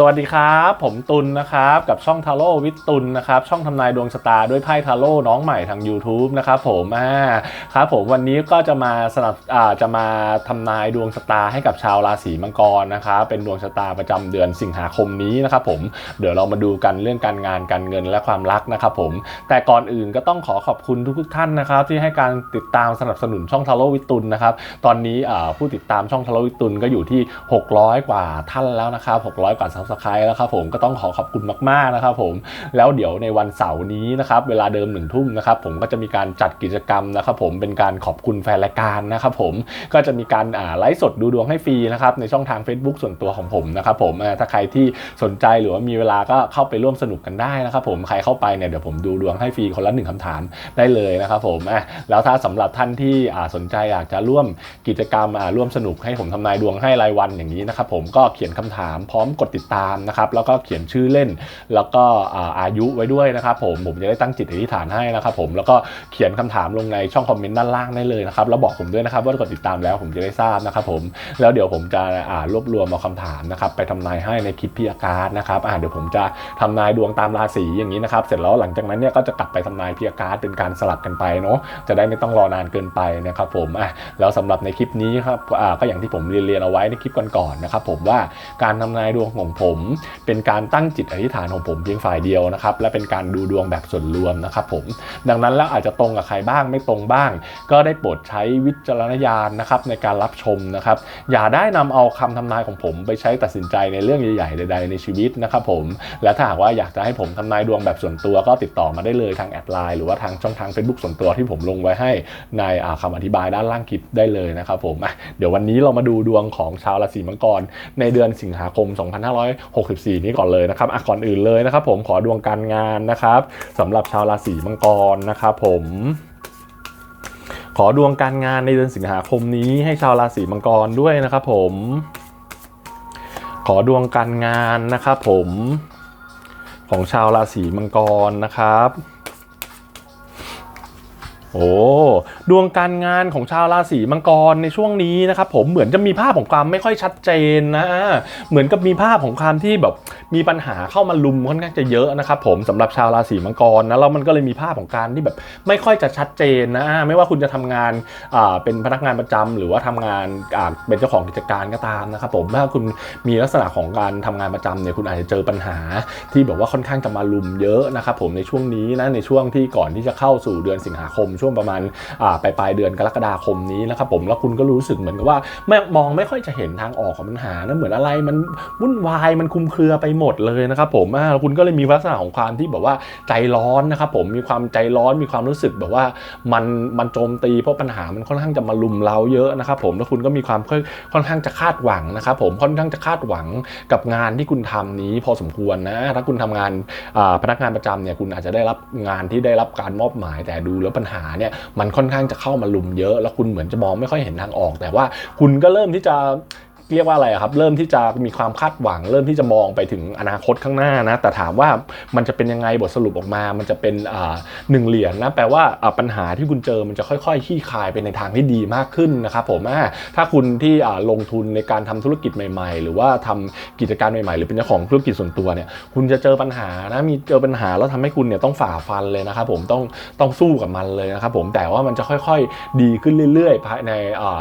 สวัสดีครับ ผมตุลนะครับ กับช่องทาโร่วิทตุลนะครับช่องทำนายดวงชะตาด้วยไพ่ทาโร่น้องใหม่ทาง YouTube นะครับผมอ่าครับผมวันนี้ก็จะมาสนับอ่าจะมาทำนายดวงชะตาให้กับชาวราศีมังกรนะครับเป็นดวงชะตาประจำเดือนสิงหาคมนี้นะครับผมเดี๋ยวเรามาดูกันเรื่องการงานการเงินและความรักนะครับผมแต่ก่อนอื่นก็ต้องขอขอบคุณทุกๆท่านนะครับที่ให้การติดตามสนับสนุนช่องทาโร่วิทตุลนะครับตอนนี้อ่าผู้ติดตามช่องทาโร่วิทตุลก็อยู่ที่ 600 กว่าท่านแล้วนะครับ600 กว่าซับสไครต์แล้วครับผมก็ต้องขอขอบคุณมากๆนะครับผมแล้วเดี๋ยวในวันเสาร์นี้นะครับเวลาเดิมหนึ่งทุ่มนะครับผมก็จะมีการจัดกิจกรรมนะครับผมเป็นการขอบคุณแฟนรายการนะครับผมก็จะมีการไลฟ์สดดูดวงให้ฟรีนะครับในช่องทาง Facebook ส่วนตัวของผมนะครับผมอ่าถ้าใครที่สนใจหรือว่ามีเวลาก็เข้าไปร่วมสนุกกันได้นะครับผมใครเข้าไปเนี่ยเดี๋ยวผมดูดวงให้ฟรีคนละหนึ่งคำถามได้เลยนะครับผมแล้วถ้าสำหรับท่านที่สนใจอยากจะร่วมกิจกรรมอ่าร่วมสนุกให้ผมทำนายดวงให้รายวันอย่างนี้นะครับผมก็เขียนคำถามพร้อมกดติดตามนะครับแล้วก็เขียนชื่อเล่น แล้วก็อายุไว้ด้วยนะครับผมผมจะได้ตั้งจิตอธิษฐานให้นะครับผมแล้วก็เขียนคำถามลงในช่องคอมเมนต์ด้านล่างได้เลยนะครับแล้วบอกผมด้วยนะครับว่ากดติดตามแล้วผมจะได้ทราบนะครับผมแล้วเดี๋ยวผมจะรวบรวมเอาคำถามนะครับไปทำนายให้ในคลิปพี่อาการนะครับเดี๋ยวผมจะทำนายดวงตามราศีอย่างนี้นะครับเสร็จแล้วหลังจากนั้นเนี่ยก็จะกลับไปทำนายพี่อาการเป็นการสลับกันไปเนาะจะได้ไม่ต้องรอนานเกินไปนะครับผมอะแล้วสำหรับในคลิปนี้ครับก็อย่างที่ผมเรียนๆเอาไว้ในคลิปก่อนๆนะครับผมว่าการทำนายดวงของผมเป็นการตั้งจิตอธิษฐานของผมเพียงฝ่ายเดียวนะครับ และเป็นการดูดวงแบบส่วนรวมนะครับผม ดังนั้นแล้วอาจจะตรงกับใครบ้างไม่ตรงบ้าง ก็ได้โปรดใช้วิจารณญาณนะครับในการรับชมนะครับ อย่าได้นำเอาคำทำนายของผมไปใช้ตัดสินใจในเรื่องใหญ่ๆใดๆในชีวิตนะครับผม และถ้าหากว่าอยากจะให้ผมทำนายดวงแบบส่วนตัวก็ติดต่อมาได้เลยทางแอดไลน์หรือว่าทางช่องทาง Facebook ส่วนตัวที่ผมลงไว้ให้ในอ่าคำอธิบายด้านล่างคลิปได้เลยนะครับผมเดี๋ยววันนี้เรามาดูดวงของชาวราศีมังกรในเดือนสิงหาคม2564 นี้ก่อนเลยนะครับอะก่อนอื่นเลยนะครับผมขอดวงการงานนะครับสำหรับชาวราศีมังกรนะครับผมขอดวงการงานในเดือนสิงหาคมนี้ให้ชาวราศีมังกรด้วยนะครับผม ขอดวงการงานนะครับผมของชาวราศีมังกรนะครับ โอ้ดวงการงานของชาวราศีมังกรในช่วงนี้นะครับผมเหมือนจะมีภาพของความไม่ค่อยชัดเจนนะเหมือนกับมีภาพของความที่แบบมีปัญหาเข้ามาลุมค่อนข้างจะเยอะนะครับผมสำหรับชาวราศีมังกรนะแล้วมันก็เลยมีภาพของการที่แบบไม่ค่อยจะชัดเจนนะไม่ว่าคุณจะทำงานเป็นพนักงานประจำหรือว่าทำงานเป็นเจ้าของกิจการก็ตามนะครับผมถ้าคุณมีลักษณะของการทำงานประจำเนี่ยคุณอาจจะเจอปัญหา ที่แบบว่าค่อนข้างจะมาลุมเยอะนะครับผมในช่วงนี้นะในช่วงที่ก่อนที่จะเข้าสู่เดือนสิงหาคมช่วงประมาณาปลายปลายเดือนกรกฎาคมนี้นะครับผมแล้วคุณก็รู้สึกเหมือนกับว่าไม่มองไม่ค่อยจะเห็นทางออกของปัญหานะเหมือนอะไรมันวุ่นวายมันคุมเครือไปหมดเลยนะครับผมคุณก็เลยมีลักษณะของความที่แบบว่าใจร้อนนะครับผมมีความใจร้อนมีความรู้สึกแบบว่ามันมันโจมตีเพราะปัญหามันค่อนข้างจะมาลุมเราเยอะนะครับผมแล้วคุณก็มีความค่อยค่อนข้างจะคาดหวังนะครับผมค่อนข้างจะคาดหวังกับงานที่คุณทำนี้พอสมควรนะถ้าคุณทำงานพนักงานประจำเนี่ยคุณอาจจะได้รับงานที่ได้รับการมอบหมาย แต่ดูแล้วปัญหาเนี่ยมันค่อนข้างจะเข้ามาลุมเยอะ แล้วคุณเหมือนจะมองไม่ค่อยเห็นทางออก แต่ว่าคุณก็เริ่มที่จะ เรียกว่าอะไรครับ เริ่มที่จะมีความคาดหวัง เริ่มที่จะมองไปถึงอนาคตข้างหน้านะ แต่ถามว่ามันจะเป็นยังไงบทสรุปออกมา มันจะเป็นหนึ่งเหรียญนะแปลว่าปัญหาที่คุณเจอมันจะค่อยๆขี้คายไปในทางที่ดีมากขึ้นนะครับผมถ้าคุณที่ลงทุนในการทำธุรกิจใหม่ ๆ หรือว่าทำกิจการใหม่ๆ หรือเป็นเจ้าของธุรกิจส่วนตัวเนี่ยคุณจะเจอปัญหานะมีเจอปัญหาแล้วทำให้คุณเนี่ยต้องฝ่าฟันเลยนะครับผมต้องต้องสู้กับมันเลยนะครับผมแต่ว่ามันจะค่อยๆ ดีขึ้นเรื่อยๆ ภายใน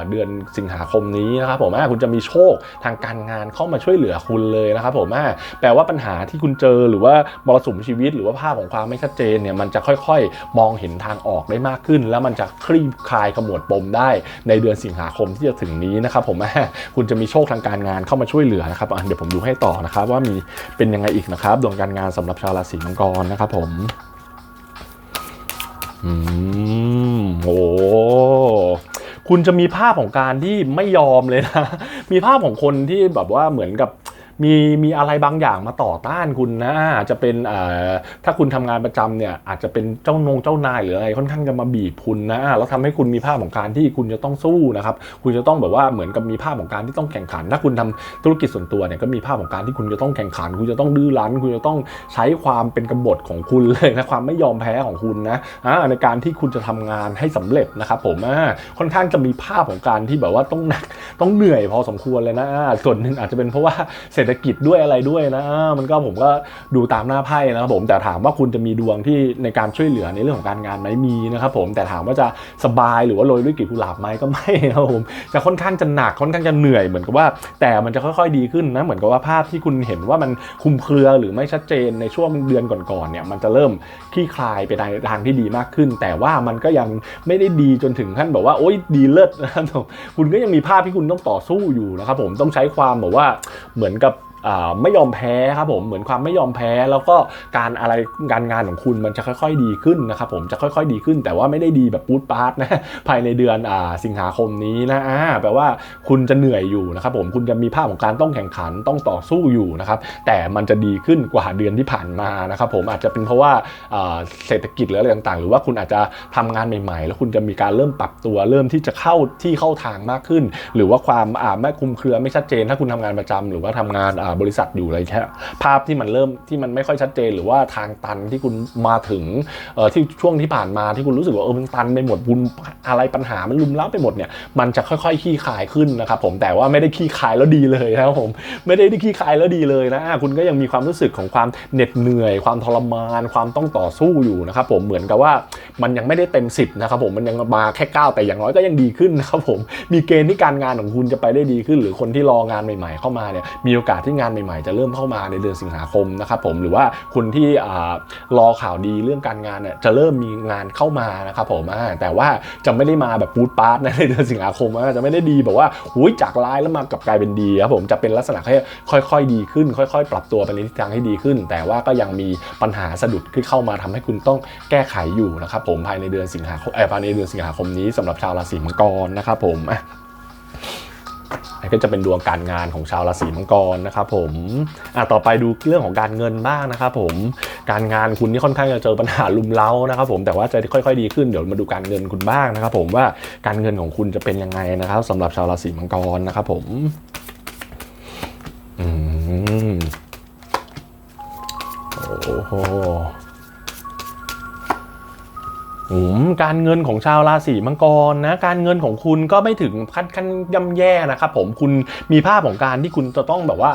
เดือนสิงหาคมนี้นะครับผมคุณจะมีโชคทางการงานเข้ามาช่วยเหลือคุณเลยนะครับผมอ่แปลว่าปัญหาที่คุณเจอหรือว่ามรสุมชีวิต หรือว่าภาพของความไม่ชัดเจนเนี่ยมันจะค่อยๆ มองเห็นทางออกได้มากขึ้น แล้วมันจะคลี่คลายขมวดปมได้ในเดือนสิงหาคมที่จะถึงนี้นะครับผมอ่คุณจะมีโชคทางการงานเข้ามาช่วยเหลือนะครับเดี๋ยวผมดูให้ต่อนะครับว่ามีเป็นยังไงอีกนะครับดวงการงานสำหรับชาวราศีมังกรนะครับผมอืมโอ้ คุณจะมีภาพของการที่ไม่ยอมเลยนะ มีภาพของคนที่แบบว่าเหมือนกับ มีมีอะไรบางอย่างมาต่อต้านคุณนะอาจจะเป็นถ้าคุณทำงานประจำเนี่ยอาจจะเป็นเจ้านงเจ้านายหรืออะไรค่อนข้างจะมาบีบคุณนะแล้วทำให้คุณมีภาพของการที่คุณจะต้องสู้นะครับคุณจะต้องแบบว่าเหมือนกับมีภาพของการที่ต้องแข่งขัน ถ้าคุณทำธุรกิจส่วนตัวเนี่ยก็มีภาพของการที่คุณจะต้องแข่งขัน คุณจะต้องดื้อรั้น คุณจะต้องใช้ความเป็นกบฏของคุณเลยนะความไม่ยอมแพ้ของคุณนะในการที่คุณจะทำงานให้สำเร็จนะครับผมค่อนข้างจะมีภาพของการที่แบบว่าต้องหนักต้องเหนื่อยพอสมควรเลยนะส่วนหนึ่งอาจจะเป็นเพราะว่าเศรษฐษฐกิจด้วยอะไรด้วยนะมันก็ผมก็ดูตามหน้าไพ่นะครับผมแต่ถามว่าคุณจะมีดวงที่ในการช่วยเหลือในเรื่องของการงานไหมมีนะครับผมแต่ถามว่าจะสบายหรือว่าโรยด้วยกลีบกุหลาบไหมก็ไม่นะครับผมจะค่อนข้างจะหนักค่อนข้างจะเหนื่อยเหมือนกับว่า แต่มันจะค่อยๆดีขึ้นนะเหมือนกับว่าภาพที่คุณเห็นว่ามันคุมเครือหรือไม่ชัดเจนในช่วงเดือนก่อนๆเนี่ยมันจะเริ่มคลี่คลายไปในทางที่ดีมากขึ้น แต่ว่ามันก็ยังไม่ได้ดีจนถึงขั้นแบบว่าโอ๊ยดีเลิศนะครับผมคุณก็ยังมีภาพที่คุณต้องต่อสู้อยู่นะครับผมต้องใช้ความแบบว่าเหมือนกับ ไม่ยอมแพ้ครับผมเหมือนความไม่ยอมแพ้ แล้วก็การอะไรการงานของคุณมันจะค่อยๆ ดีขึ้นนะครับผมจะค่อยๆ ดีขึ้น แต่ว่าไม่ได้ดีแบบปูดปาร์ตนะภายในเดือนอสิงหาคมนี้นะแปลว่าคุณจะเหนื่อยอยู่นะครับผมคุณจะมีภาพของการต้องแข่งขันต้องต่อสู้อยู่นะครับแต่มันจะดีขึ้นกว่าเดือนที่ผ่านมานะครับผมอาจจะเป็นเพราะว่าเศรษฐกิจหรืออะไรต่างๆ หรือว่าคุณอาจจะทำงานใหม่ๆ แล้วคุณจะมีการเริ่มปรับตัวเริ่มที่จะเข้าที่เข้าทางมากขึ้น หรือว่าความไม่คุมเครือไม่ชัดเจน ถ้าคุณทำงานประจำหรือว่าทำงานบริษัทอยู่อะไรแค่ภาพที่มันเริ่มที่มันไม่ค่อยชัดเจน หรือว่าทางตันที่คุณมาถึงที่ช่วงที่ผ่านมาที่คุณรู้สึกว่าเออมันตันไปหมดคุณอะไรปัญหามันลุมล้าไปหมดเนี่ยมันจะค่อยๆขี้คายขึ้นนะครับผมแต่ว่าไม่ได้ขี้คายแล้วดีเลยนะครับผมไม่ได้ได้ขี้คายแล้วดีเลยนะคุณก็ยังมีความรู้สึกของความเหน็ดเหนื่อย ความทรมาน ความต้องต่อสู้อยู่นะครับผมเหมือนกับว่ามันยังไม่ได้เต็ม 10นะครับผมมันยังมาแค่ 9 แต่อย่างน้อยก็ยังดีขึ้นนะครับผมมีเกณฑ์ที่การงานของคุณจะไปได้ดีขึ้น หรือคนที่รองานใหม่ ๆ เข้ามาเนี่ยมีโอกาสที่งานใหม่ๆ จะเริ่มเข้ามาในเดือนสิงหาคมนะครับผมหรือว่าคุณที่รอข่าวดีเรื่องการงานเนี่ยจะเริ่มมีงานเข้ามานะครับผมแต่ว่าจะไม่ได้มาแบบปูดปาร์ตในเดือนสิงหาคมอะจะไม่ได้ดีแบบว่าหุยจากร้ายแล้วมากลับกลายเป็นดีครับผมจะเป็นลักษณะค่ค่อยๆดีขึ้น ค่อย ๆ ปรับตัวไปในทิศทางให้ดีขึ้น แต่ว่าก็ยังมีปัญหาสะดุดที่เข้ามาทำให้คุณต้องแก้ไขอยู่นะครับผมภายในเดือนสิงหาคมเออภายในเดือนสิงหาคมนี้สำหรับชาวราศีมังกรนะครับผม อันก็จะเป็นดวงการงานของชาวราศีมังกรนะครับผมอะต่อไปดูเรื่องของการเงินบ้างนะครับผม การงานคุณนี่ค่อนข้างจะเจอปัญหาลุมเล้านะครับผมแต่ว่าจะค่อย ๆ ดีขึ้นเดี๋ยวมาดูการเงินคุณบ้างนะครับ ผมว่าการเงินของคุณจะเป็นยังไงนะครับสำหรับชาวราศีมังกรนะครับผมอืมโอ้โห การเงินของชาวราศีมังกรนะการเงินของคุณก็ไม่ถึงขั้นขั้นย่ำแย่นะครับผมคุณมีภาพของการที่คุณจะต้องแบบว่า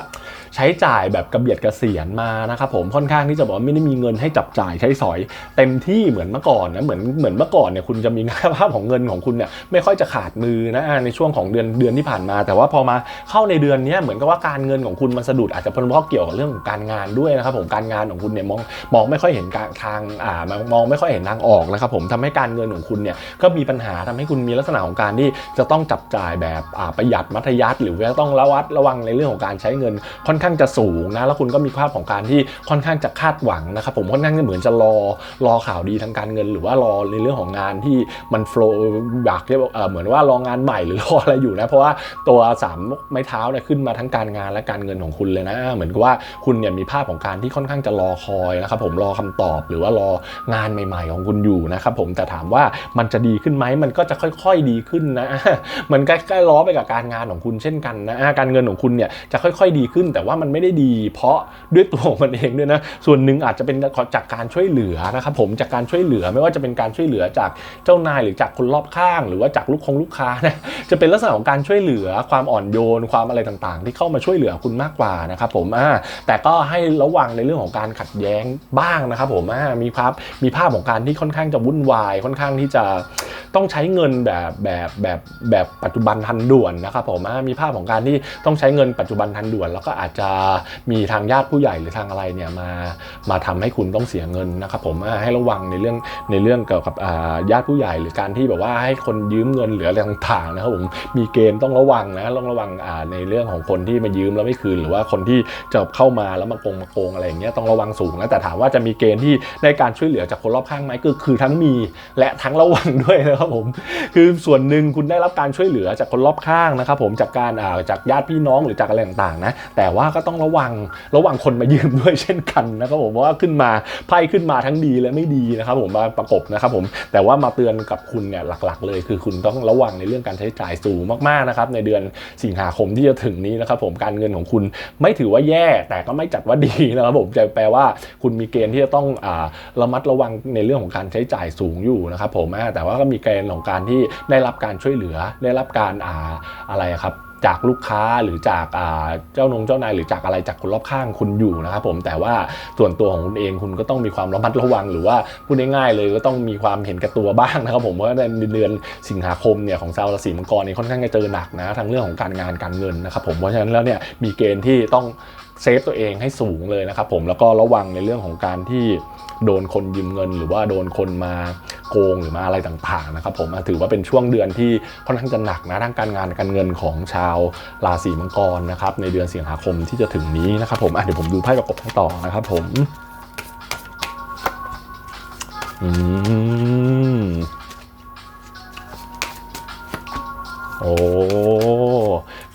ใช้จ่ายแบบกระเบียดกระเสียนมานะครับผมค่อนข้างที่จะบอกว่าไม่ได้มีเงินให้จับจ่ายใช้สอย เต็มที่เหมือนเมื่อก่อนนะเหมือนเหมือนเมื่อก่อนเนี่ยคุณจะมีภาพของเงินของคุณเนี่ยไม่ค่อยจะขาดมือนะในช่วงของเดือนเดือนที่ผ่านมา แต่ว่าพอมาเข้าในเดือนนี้เหมือนกับว่าการเงินของคุณมันสะดุดอาจจะเพราะเกี่ยวกับเรื่องของการงานด้วยนะครับผมการงานของคุณเนี่ยมองมองไม่ค่อยเห็นทางอ่ามองไม่ค่อยเห็นทางออกนะครับผมทำให้การเงินของคุณเนี่ยก็มีปัญหาทำให้คุณมีลักษณะของการที่จะต้องจับจ่ายแบบอ่าประหยัดมัธยัสถ์หรือว่าต้องระวัดระวังในเรื่องของการใช้เงินค่อนข้างจะสูงนะแล้วคุณก็มีภาพของการที่ค่อนข้างจะคาดหวังนะครับผมค่อนข้างจะเหมือนจะรอรอข่าวดีทางการเงิน หรือว่ารอในเรื่องของงานที่มันโฟล์อยากเรียาเอ่อเหมือนว่ารองานใหม่หรือรออะไรอยู่นะเพราะว่าตัวสามไม้เท้าเนี่ยขึ้นมาทั้งการงานและการเงินของคุณเลยนะ เหมือนกับว่าคุณเนี่ยมีภาพของการที่ค่อนข้างจะรอคอยนะครับผมรอคำตอบหรือว่ารองานใหม่ๆของคุณอยู่นะครับผมแต่ถามว่ามันจะดีขึ้นไหมมันก็จะค่อยๆดีขึ้นนะมันใกล้ๆล้อไปกับการงานของคุณเช่นกันนะการเงินของคุณเนี่ยจะค่อย ๆดีขึ้นแต่ว่ามันไม่ได้ดี เพราะด้วยตัวของมันเองด้วยนะส่วนหนึ่งอาจจะเป็นจากการช่วยเหลือนะครับผมจากการช่วยเหลือไม่ว่าจะเป็นการช่วยเหลือจากเจ้านายหรือจากคนรอบข้าง หรือว่าจากลูกคงลูกค้านะจะเป็นลักษณะของการช่วยเหลือความอ่อนโยนความอะไรต่างๆ ที่เข้ามาช่วยเหลือคุณมากกว่านะครับผมอ่าแต่ก็ให้ระวังในเรื่องของการขัดแย้งบ้างนะครับผมอ่ามีภาพมีภาพของการที่ค่อนข้างจะวุ่นวาย ค่อนข้างที่จะต้องใช้เงินแบบแบบแบบแบบปัจจุบันทันด่วนนะครับผมอ่ามีภาพของการที่ต้องใช้เงินปัจจุบันทันด่วน แล้วก็อาจจะมีทางญาติผู้ใหญ่หรือทางอะไรเนี่ยมามาทำให้คุณต้องเสียเงินนะครับผมอ่าให้ระวังในเรื่องในเรื่องเกี่ยวกับอ่าญาติผู้ใหญ่หรือการที่แบบว่าให้คนยืมเงินหรืออะไรต่างๆนะครับผมมีเกณฑ์ต้องระวังนะต้องระวังอ่าในเรื่องของคนที่มายืมแล้วไม่คืน หรือว่าคนที่จะเข้ามาแล้วมาโกงมาโกงอะไรอย่างเงี้ยต้องระวังสูงนะแต่ถามว่าจะมีเกณฑ์ที่ได้การช่วยเหลือจากคนรอบข้างไหมก็คือทั้งมีและทั้งระวังด้วยนะครับผมคือส่วนหนึ่งคุณได้รับการช่วยเหลือจากคนรอบข้างนะครับผมจากการอ่าจากญาติพี่น้องหรือจากอะไรต่างๆนะแต่ว่าก็ต้องระวังระวังคนมายืมด้วยเช่นกันนะครับผมเพราะว่าขึ้นมาไพ่ขึ้นมาทั้งดีและไม่ดีนะครับผมมาประกบนะครับผมแต่ว่ามาเตือนกับคุณเนี่ยหลักๆ เลย คือคุณต้องระวังในเรื่องการใช้จ่ายสูงมากๆนะครับในเดือนสิงหาคมที่จะถึงนี้นะครับผมการเงินของคุณไม่ถือว่าแย่ แต่ก็ไม่จัดว่าดีนะครับผมจะแปลว่าคุณมีเกณฑ์ที่จะต้องอ่าระมัดระวังในเรื่องของการใช้จ่ายสูงอยู่นะครับผมแต่ว่าก็มีเกณฑ์ของการที่ได้รับการช่วยเหลือได้รับการอ่าอะไรครับ จากลูกค้าหรือจากเจ้านงเจ้านายหรือจากอะไรจากคนรอบข้างคุณอยู่นะครับผมแต่ว่าส่วนตัวของคุณเองคุณก็ต้องมีความระมัดระวัง หรือว่าพูดง่ายๆเลยก็ต้องมีความเห็นแก่ตัวบ้างนะครับผมเพราะว่าในเดือนสิงหาคมเนี่ยของชาวราศีมังกรเนี่ยค่อนข้างจะเจอหนักนะทั้งเรื่องของการงานการเงินนะครับผมเพราะฉะนั้นแล้วเนี่ยมีเกณฑ์ที่ต้องเซฟตัวเองให้สูงเลยนะครับผมแล้วก็ระวังในเรื่องของการที่ โดนคนยืมเงิน หรือว่าโดนคนมาโกงหรือมาอะไรต่างๆนะครับผมถือว่าเป็นช่วงเดือนที่ค่อนข้างจะหนักนะทั้งการงานการเงินของชาวราศีมังกรนะครับในเดือนสิงหาคมที่จะถึงนี้นะครับผมเดี๋ยวผมดูไพ่ประกบให้ต่อนะครับผมอืม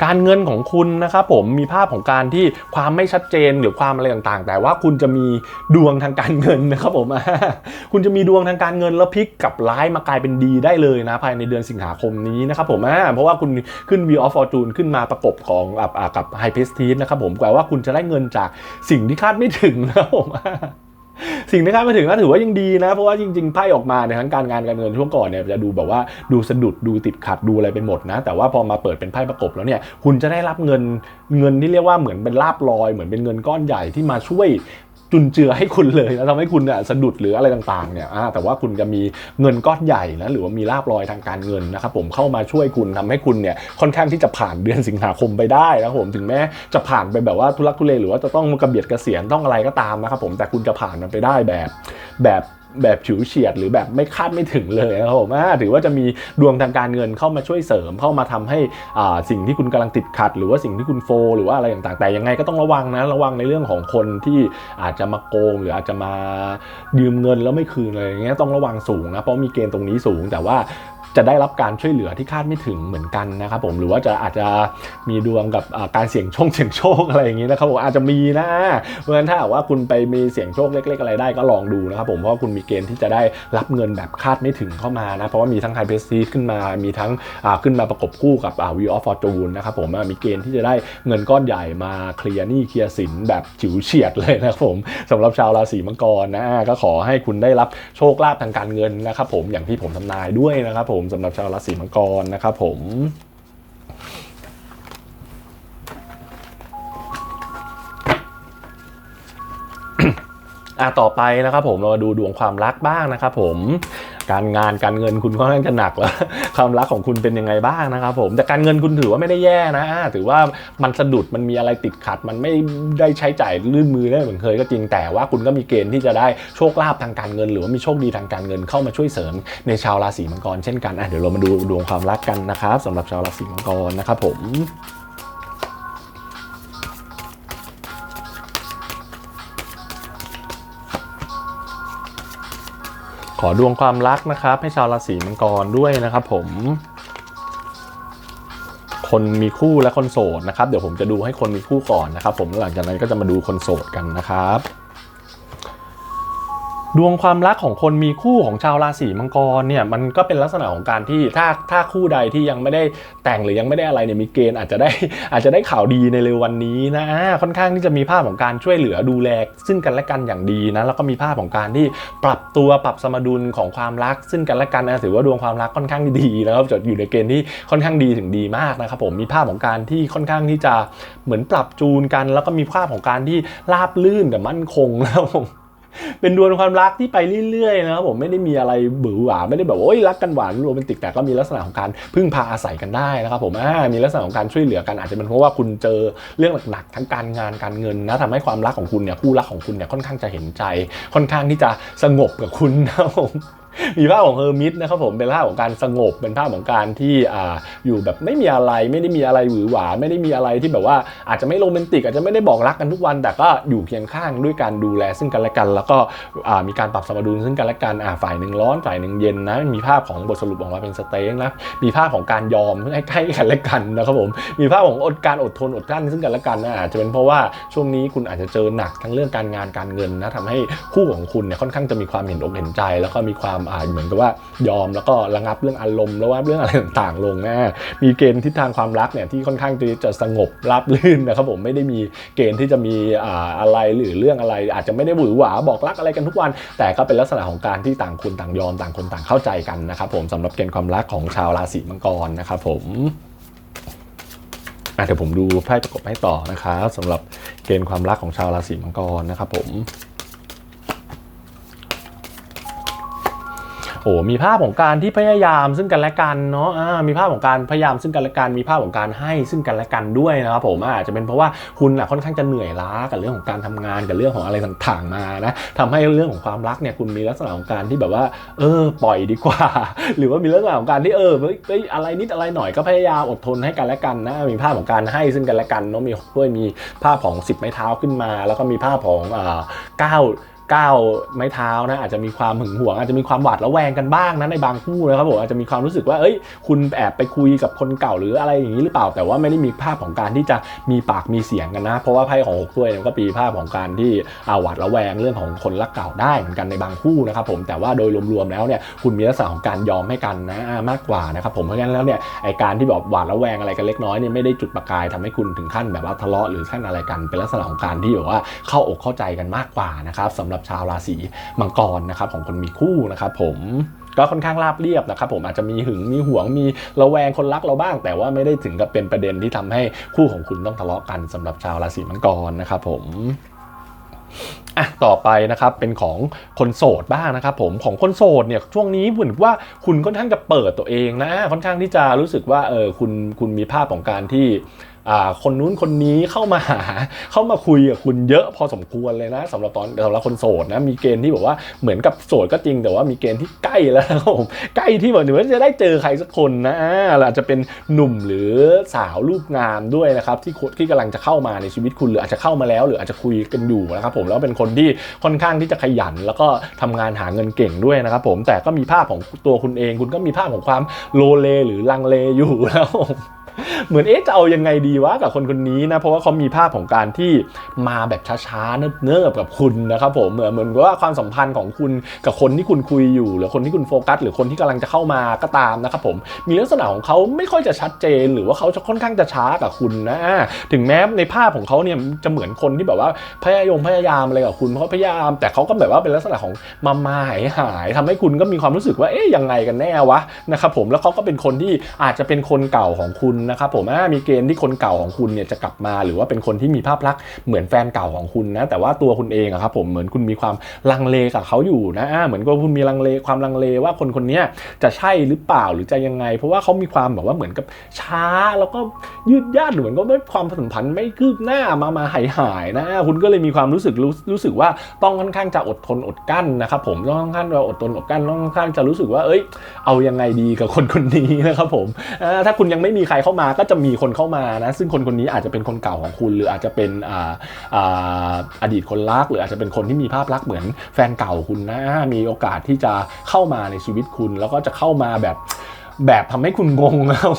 การเงินของคุณนะครับผมมีภาพของการที่ความไม่ชัดเจนหรือความอะไรต่างๆ แต่ว่าคุณจะมีดวงทางการเงินนะครับผมคุณจะมีดวงทางการเงินแล้วพลิกกับร้ายมากลายเป็นดีได้เลยนะภายในเดือนสิงหาคมนี้นะครับผมเพราะว่าคุณขึ้น Wheel of Fortune ขึ้นมาประกบของกับอ่ากับ High Prestige นะครับผมแปลว่าคุณจะได้เงินจากสิ่งที่คาดไม่ถึงนะครับผม สิ่งที่คาดไม่ถึงก็ถือว่ายังดีนะ เพราะว่าจริงๆไพ่ออกมาในทั้งการงานการเงินช่วงก่อนเนี่ยจะดูแบบว่าดูสะดุดดูติดขัดดูอะไรไปหมดนะ แต่ว่าพอมาเปิดเป็นไพ่ประกบแล้วเนี่ยคุณจะได้รับเงินเงินที่เรียกว่าเหมือนเป็นลาบลอย เหมือนเป็นเงินก้อนใหญ่ที่มาช่วย จุนเจือให้คุณเลยแล้วทำให้คุณเนี่ยสะดุดหรืออะไรต่างๆเนี่ยแต่ว่าคุณจะมีเงินก้อนใหญ่นะหรือว่ามีลาบลอยทางการเงินนะครับผมเข้ามาช่วยคุณทำให้คุณเนี่ยค่อนข้างที่จะผ่านเดือนสิงหาคมไปได้นะผมถึงแม้จะผ่านไปแบบว่าทุลักทุเลหรือว่าจะต้องกระเบียดกระเสียนต้องอะไรก็ตามนะครับผมแต่คุณจะผ่านมันไปได้แบบแบบ แบบฉิวเฉียดหรือแบบไม่คาดไม่ถึงเลยนะครับผมถือว่าจะมีดวงทางการเงินเข้ามาช่วยเสริมเข้ามาทำให้สิ่งที่คุณกำลังติดขัด หรือว่าสิ่งที่คุณโฟ หรือว่าอะไรต่างๆ แต่ยังไงก็ต้องระวังนะระวังในเรื่องของคนที่อาจจะมาโกง หรืออาจจะมายืมเงินแล้วไม่คืนอะไรอย่างเงี้ยต้องระวังสูงนะเพราะมีเกณฑ์ตรงนี้สูงแต่ว่า จะได้รับการช่วยเหลือที่คาดไม่ถึงเหมือนกันนะครับผมหรือว่าจะอาจจะมีดวงกับการเสี่ยงโชคเสี่ยงโชคอะไรอย่างงี้นะครับผมอาจจะมีนะเพราะฉะนั้นถ้าหากว่าคุณไปมีเสี่ยงโชคเล็ก ๆ อะไรได้ก็ลองดูนะครับผมเพราะว่าคุณมีเกณฑ์ที่จะได้รับเงินแบบคาดไม่ถึงเข้ามานะเพราะว่ามีทั้งไฮเพสซีขึ้นมามีทั้งขึ้นมาประกบคู่กับวีออฟฟอร์จูนนะครับผมมีเกณฑ์ที่จะได้เงินก้อนใหญ่มาเคลียร์หนี้เคลียร์สินแบบฉิวเฉียดเลยนะครับผมสำหรับชาวราศีมังกรนะก็ขอให้คุณได้รับโชคลาภทางการเงินนะครับผมอย่างที่ผมทำนายด้วยนะครับผมสำหรับชาวราศีมังกรนะครับผมอะต่อไปนะครับผมเรามาดูดวงความรักบ้างนะครับผม การงานการเงินคุณค่อนข้างจะหนักแล้วความรักของคุณเป็นยังไงบ้างนะครับผมแต่การเงินคุณถือว่าไม่ได้แย่นะ ถือว่ามันสะดุดมันมีอะไรติดขัด มันไม่ได้ใช้จ่ายลื่นมือได้เหมือนเคยก็จริงแต่ว่าคุณก็มีเกณฑ์ที่จะได้โชคลาภทางการเงิน หรือว่ามีโชคดีทางการเงินเข้ามาช่วยเสริมในชาวราศีมังกรเช่นกันอะเดี๋ยวเรามาดูดวงความรักกันนะครับสำหรับชาวราศีมังกรนะครับผม ขอดวงความรักนะครับ ให้ชาวราศีมังกรด้วยนะครับ ผม คนมีคู่และคนโสดนะครับ เดี๋ยวผมจะดูให้คนมีคู่ก่อนนะครับ ผมหลังจากนั้นก็จะมาดูคนโสดกันนะครับ ดวงความรักของคนมีคู่ของชาวราศีมังกรเนี่ยมันก็เป็นลักษณะของการที่ถ้าถ้าคู่ใดที่ยังไม่ได้แต่งหรือยังไม่ได้อะไรเนี่ยมีเกณฑ์อาจจะได้อาจจะได้ข่าวดีในเร็ววันนี้นะค่อนข้างที่จะมีภาพของการช่วยเหลือดูแลซึ่งกันและกันอย่างดีนะแล้วก็มีภาพของการที่ปรับตัวปรับสมดุลของความรัก ซึ่งกันและกันนะถือว่าดวงความรักค่อนข้างดีนะครับจะอยู่ในเกณฑ์ที่ค่อนข้างดีถึงดีมากนะครับผมมีภาพของการที่ค่อนข้างที่จะเหมือนปรับจูนกัน แล้วก็มีภาพของการที่ราบลื่นแต่มั่นคงนะครับผม เป็นดวลความรักที่ไปเรื่อยๆนะครับผมไม่ได้มีอะไรบือหวาไม่ได้แบบโอ้ยรักกันหวานโรแมนติกแต่ก็มีลักษณะของการพึ่งพาอาศัยกันได้นะครับผมมีลักษณะของการช่วยเหลือกันอาจจะเป็นเพราะว่าคุณเจอเรื่องหนักๆทั้งการงานการเงินนะทำให้ความรักของคุณเนี่ยคู่รักของคุณเนี่ยค่อนข้างจะเห็นใจ ค่อนข้างที่จะสงบกับคุณนะครับผม มีภาพของเฮอร์มิตนะครับผมเป็นภาพของการสงบเป็นภาพของการที่อ่าอยู่แบบไม่มีอะไรไม่ได้มีอะไรหวือหวาไม่ได้มีอะไรที่แบบว่าอาจจะไม่โรแมนติกอาจจะไม่ได้บอกรักกันทุกวัน แต่ก็อยู่เคียงข้างด้วยการดูแลซึ่งกันและกัน แล้วก็อ่ามีการปรับสมดุลซึ่งกันและกันอ่าฝ่ายหนึ่งร้อนฝ่ายหนึ่งเย็นนะมีภาพของบทสรุปออกมาเป็นสเต็กนะมีภาพของการยอมให้ใกล้กันและกันนะครับผมมีภาพของอดการอดทนอดกลั้นซึ่งกันและกันนะอาจจะเป็นเพราะว่าช่วงนี้คุณอาจจะเจอหนักทั้งเรื่องการงานการเงินนะทำให้คู่ของคุณเนี่ยค่อนข้างจะมีความเห็นอกเห็นใจ แล้วก็มีความอ่าเหมือนกับว่ายอมแล้วก็ระงับเรื่องอารมณ์แล้วว่าเรื่องอะไรต่างๆ ลงนะมีเกณฑ์ทิศทางความรักเนี่ยที่ค่อนข้างจะสงบราบลื่นนะครับผมไม่ได้มีเกณฑ์ที่จะมีอ่าอะไรหรือเรื่องอะไร อาจจะไม่ได้หวือหวาบอกรักอะไรกันทุกวัน แต่ก็เป็นลักษณะของการที่ต่างคนต่างยอมต่างคนต่างเข้าใจกันนะครับผมสำหรับเกณฑ์ความรักของชาวราศีมังกรนะครับผมเดี๋ยวผมดูไพ่ประกบให้ต่อนะครับสำหรับเกณฑ์ความรักของชาวราศีมังกรนะครับผม โอ้มีภาพของการที่พยายามซึ่งกันและกันเนาะมีภาพของการพยายามซึ่งกันและกัน มีภาพของการให้ซึ่งกันและกันด้วยนะครับผมอาจจะเป็นเพราะว่าคุณอะค่อนข้างจะเหนื่อยล้ากับเรื่องของการทำงานกับเรื่องของอะไรต่างๆมานะทำให้เรื่องของความรักเนี่ยคุณมีลักษณะของการที่แบบว่า เออ ปล่อยดีกว่า หรือว่ามีลักษณะของการที่เออเฮ้ยอะไรนิดอะไรหน่อยก็พยายามอดทนให้กันและกันนะมีภาพของการให้ซึ่งกันและกันเนาะมีด้วยมีภาพของ10ไม้เท้าขึ้นมา แล้วก็มีภาพของอ่าเก้า ก้าวไม้เท้านะอาจจะมีความหึงหวง อาจจะมีความหวาดระแวงกันบ้างนะในบางคู่นะครับผมอาจจะมีความรู้สึกว่าเอ้ย คุณแอบไปคุยกับคนเก่าหรืออะไรอย่างนี้หรือเปล่า แต่ว่าไม่ได้มีภาพของการที่จะมีปากมีเสียงกันนะ เพราะว่าไพ่ของหกถ้วยเนี่ยก็ปีภาพของการที่อาหวาดระแวงเรื่องของคนรักเก่าได้เหมือนกันในบางคู่นะครับผมแต่ว่าโดยรวมๆแล้วเนี่ยคุณมีลักษณะของการยอมให้กันนะมากกว่านะครับผมเพราะฉะนั้นแล้วเนี่ยไอการที่แบบหวาดระแวงอะไรกันเล็กน้อยเนี่ยไม่ได้จุดประกายทำให้คุณถึงขั้นแบบว่าทะเลาะหรือขั้นอะไรกันเป็นลักษณะของการที่แบบว่าเข้าอกเข้าใจกันมากกว่านะครับสำหรับชาวราศีมังกรนะครับของคนมีคู่นะครับผมก็ค่อนข้างราบเรียบนะครับผมอาจจะมีหึงมีหวงมีระแวงคนรักเราบ้าง แต่ว่าไม่ได้ถึงกับเป็นประเด็นที่ทำให้คู่ของคุณต้องทะเลาะกันสำหรับชาวราศีมังกรนะครับผมอะต่อไปนะครับเป็นของคนโสดบ้างนะครับผมของคนโสดเนี่ยช่วงนี้เหมือนว่าคุณค่อนข้างจะเปิดตัวเองนะค่อนข้างที่จะรู้สึกว่าเออคุณคุณมีภาพของการที่ คนนู้นคนนี้เข้ามาหาเข้ามาคุยกับคุณเยอะพอสมควรเลยนะสำหรับตอนสำหรับคนโสดนะมีเกณฑ์ที่แบบว่าเหมือนกับโสดก็จริงแต่ว่ามีเกณฑ์ที่ใกล้แล้วนะครับผมใกล้ที่แบบหมือนจะได้เจอใครสักคนนะอาจจะเป็นหนุ่มหรือสาวรูปงามด้วยนะครับที่คนที่กำลังจะเข้ามาในชีวิตคุณหรืออาจจะเข้ามาแล้ว หรืออาจจะคุยกันอยู่นะครับผมแล้วเป็นคนที่ค่อนข้างที่จะขยัน แล้วก็ทำงานหาเงินเก่งด้วยนะครับผมแต่ก็มีภาพของตัวคุณเอง คุณก็มีภาพของความโลเลหรือลังเลอยู่นะครับผม เหมือนเอ๊ะจะเอายังไงดีวะกับคนคนนี้นะเพราะว่าเขามีภาพของการที่มาแบบช้าๆเนิบๆกับคุณนะครับผมเหมือนเหมือนว่าความสัมพันธ์ของคุณกับคนที่คุณคุยอยู่ หรือคนที่คุณโฟกัส หรือคนที่กำลังจะเข้ามาก็ตามนะครับผมมีลักษณะของเขาไม่ค่อยจะชัดเจน หรือว่าเขาจะค่อนข้างจะช้ากับคุณนะถึงแม้ในภาพของเขาเนี่ยจะเหมือนคนที่แบบว่าพยายามพยายามอะไรกับคุณเพราะพยายาม แต่เขาก็แบบว่าเป็นลักษณะของมามาหายหายทำให้คุณก็มีความรู้สึกว่าเอ๊ะยังไงกันแน่วะนะครับผมแล้วเขาก็เป็นคนที่อาจจะเป็นคนเก่าของคุณนะครับผมมีเกณฑ์ที่คนเก่าของคุณเนี่ยจะกลับมา หรือว่าเป็นคนที่มีภาพลักษณ์เหมือนแฟนเก่าของคุณนะแต่ว่าตัวคุณเองอะครับผมเหมือนคุณมีความลังเลกับเขาอยู่นะเหมือนกับคุณมีลังเลความลังเลว่าคนคนนี้จะใช่หรือเปล่าหรือจะยังไง เพราะว่าเขามีความแบบว่าเหมือนกับช้าแล้วก็ยืดยาดเหมือนก็ไม่ความสัมพันธ์ไม่คืบหน้ามามาหายหายนะคุณก็เลยมีความรู้สึกรู้รู้สึกว่าต้องค่อนข้างจะอดทนอดกั้นนะครับผมต้องค่อนข้างจะอดทนอดกั้นต้องค่อนข้างจะรู้สึกว่าเอ้ย เอายังไงดีกับคนคนนี้นะครับผมถ้าคุณยังไม่มีใครเข้ามาก็จะมีคนเข้ามานะ ซึ่งคนคนนี้อาจจะเป็นคนเก่าของคุณ หรืออาจจะเป็นอ่าอ่าอดีตคนรัก หรืออาจจะเป็นคนที่มีภาพลักษณ์เหมือนแฟนเก่าคุณนะ มีโอกาสที่จะเข้ามาในชีวิตคุณ แล้วก็จะเข้ามาแบบแบบทำให้คุณงงแล้ว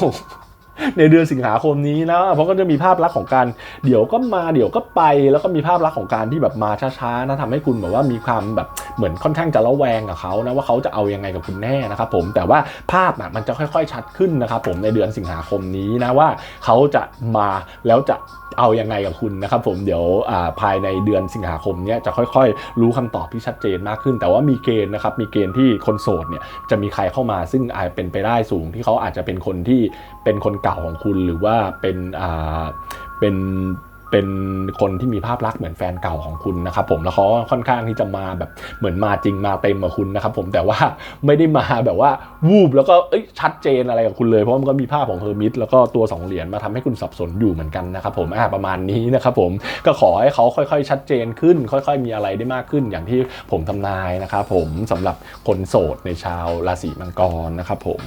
ในเดือนสิงหาคมนี้นะ เพราะก็จะมีภาพลักษณ์ของการเดี๋ยวก็มาเดี๋ยวก็ไป แล้วก็มีภาพลักษณ์ของการที่แบบมาช้าๆนะทำให้คุณแบบว่ามีความแบบเหมือนค่อนข้างจะระแวงกับเขานะว่าเขาจะเอายังไงกับคุณแน่นะครับผมแต่ว่าภาพนะมันจะค่อยๆชัดขึ้นนะครับผมในเดือนสิงหาคมนี้นะว่าเขาจะมาแล้วจะเอายังไงกับคุณนะครับผมเดี๋ยวาภายในเดือนสิงหาคมเนี้ยจะค่อยๆ รู้คำตอบที่ชัดเจนมากขึ้น แต่ว่ามีเกณฑ์นะครับมีเกณฑ์ที่คนโสดเนี่ยจะมีใครเข้ามาซึ่งอาจเป็นไปได้สูงที่เขาอาจจะเป็นคนที่เป็นคนเก่าของคุณหรือว่าเป็นอ่าเป็นเป็นคนที่มีภาพลักษณ์เหมือนแฟนเก่าของคุณนะครับผมแล้วเขาค่อนข้างที่จะมาแบบเหมือนมาจริงมาเต็มกับคุณนะครับผมแต่ว่าไม่ได้มาแบบว่าวูบแล้วก็เอ้ยชัดเจนอะไรกับคุณเลยเพราะมันก็มีภาพของเฮอร์มิตแล้วก็ตัวสองเหรียญมาทำให้คุณสับสนอยู่เหมือนกันนะครับผมอ่าประมาณนี้นะครับผมก็ขอให้เขาค่อยๆ ชัดเจนขึ้น ค่อย ๆ มีอะไรได้มากขึ้น อย่างที่ผมทำนายนะครับผมสำหรับคนโสดในชาวราศีมังกรนะครับผม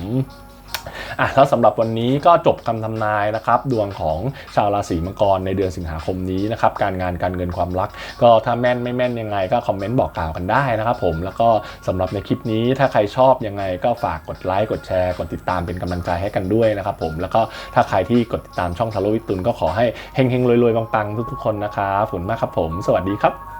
อะแล้วสำหรับวันนี้ก็จบคำทำนายนะครับ ดวงของชาวราศีมังกรในเดือนสิงหาคมนี้นะครับ การงานการเงินความรัก ก็ถ้าแม่นไม่แม่นยังไงก็คอมเมนต์บอกกล่าวกันได้นะครับผมแล้วก็สำหรับในคลิปนี้ถ้าใครชอบยังไงก็ฝากกดไลค์กดแชร์กดติดตามเป็นกำลังใจให้กันด้วยนะครับผมแล้วก็ถ้าใครที่กดติดตามช่องทาโรวิตุนก็ขอให้เฮงๆรวยๆปังๆทุกๆคนนะครับขอบคุณมากครับผม สวัสดีครับ